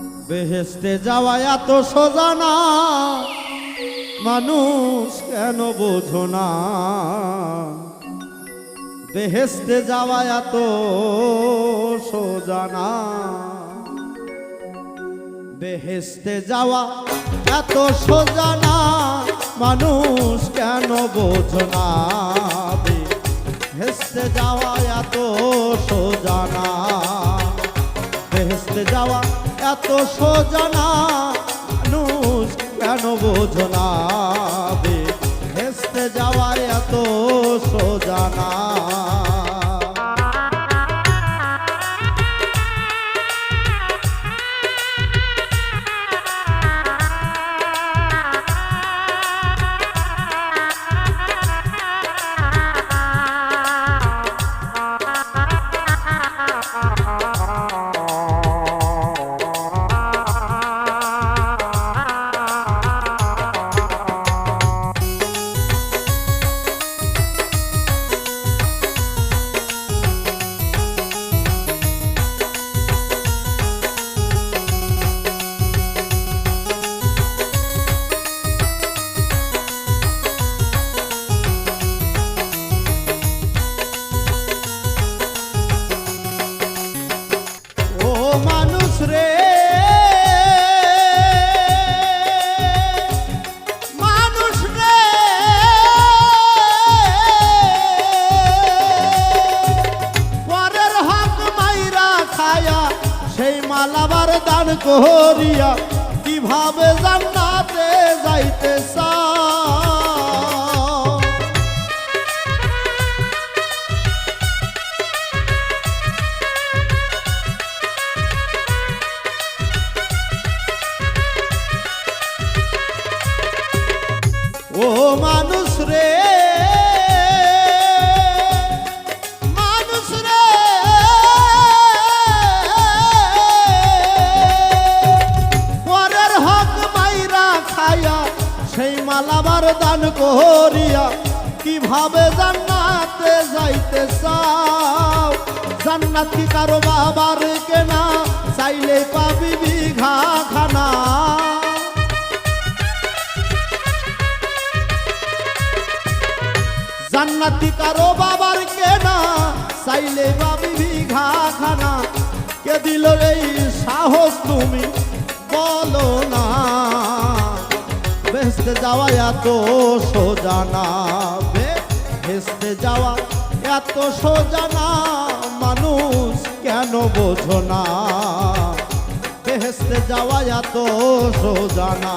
বেহেস্তে যাওয়া এত সোজা না। মানুষ কেন বোঝো না? বেহেস্তে যাওয়া এত সোজা না। বেহেস্তে যাওয়া এত সোজা না। মানুষ কেন বোঝো না? বেহেস্তে যাওয়া এত সোজা না। বেহেস্তে যাওয়া এত সোজনা মানুষ কেন বোঝনা হেসতে যাওয়া এত সোজা করিয়া কীভাবে জান্নাতে যাইতে চাও করিয়া, কীভাবে জান্নাতে যাইতে চাও? জান্নাত কি কারও বাবার কেনা, চাইলে পাবি বিঘা খানা জান্নাতি কারও বাবার কেনা, চাইলে বাবি বিঘা খানা কে দিল এই সাহস তুমি? বলো না বেসতে যাওয়া এত সোজা না ভেসতে যাওয়া এত সোজা না, মানুষ কেন বোঝো না? হেসতে যাওয়া এত সোজা না।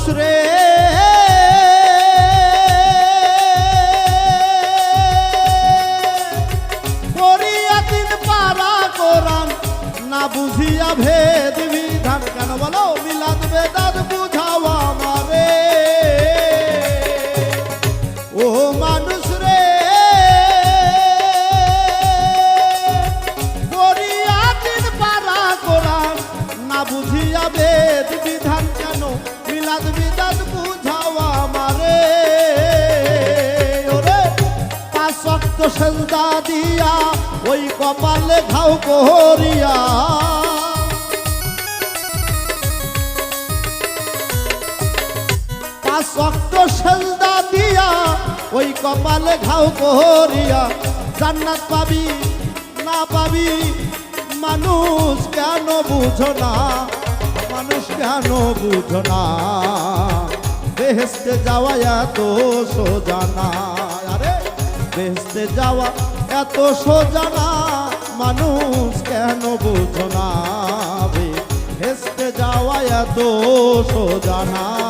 মানুষ রে। করিয়া দিন পারা কোরআন না বুঝিয়া ভেদ শক্ত সেজদা দিয়া, ওই কপালে ঘাও পাঁচ শক্ত সেজদা দিয়া, ওই কপালে ঘাও করিয়া। জান্নাত পাবি, না পাবি, মানুষ কেন বুঝো না? মানুষ কেন বুঝো না? বেহেস্তে যাওয়া এত সোজা না বেহেস্তে যাওয়া এত সোজা না। মানুষ কেন বুঝো না বেসতে যাওয়া সোজানা ও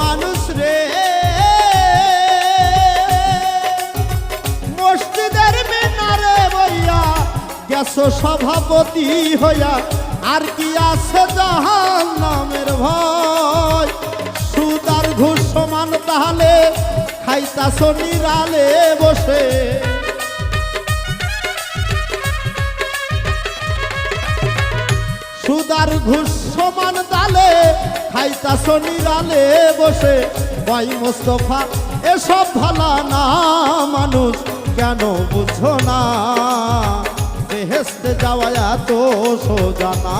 মানুষ রে। মসজিদের মিনারে বইয়া সভাপতি হইয়া, আর কি আছে জাহান নামের ভয়? সুদার ঘুষ সমান তাহলে খাইতাছ নিরালে বসে। সুদার ঘুষ সমান তালে খাইতাছ নিরালে বসে, ভাই মোস্তফা, এসব ভালা না মানুষ, কেন বুঝো না? বেহেস্তে যাওয়া এত সোজা না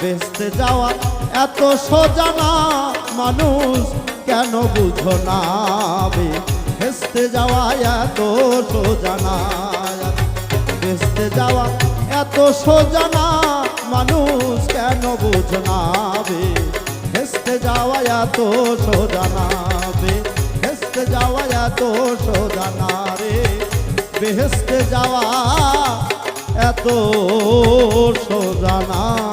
বেহেস্তে যাওয়া এত সোজা না মানুষ, কেন বুঝো না? বেহেস্তে যাওয়া এত সোজা না বেসতে যাওয়া এত সোজা না মানুষ কেন বুঝনাবে? হেসতে যাওয়া এত সোজা না বে। হেসতে যাওয়া এত সোজা না রে। বেহেসতে যাওয়া এত সোজা না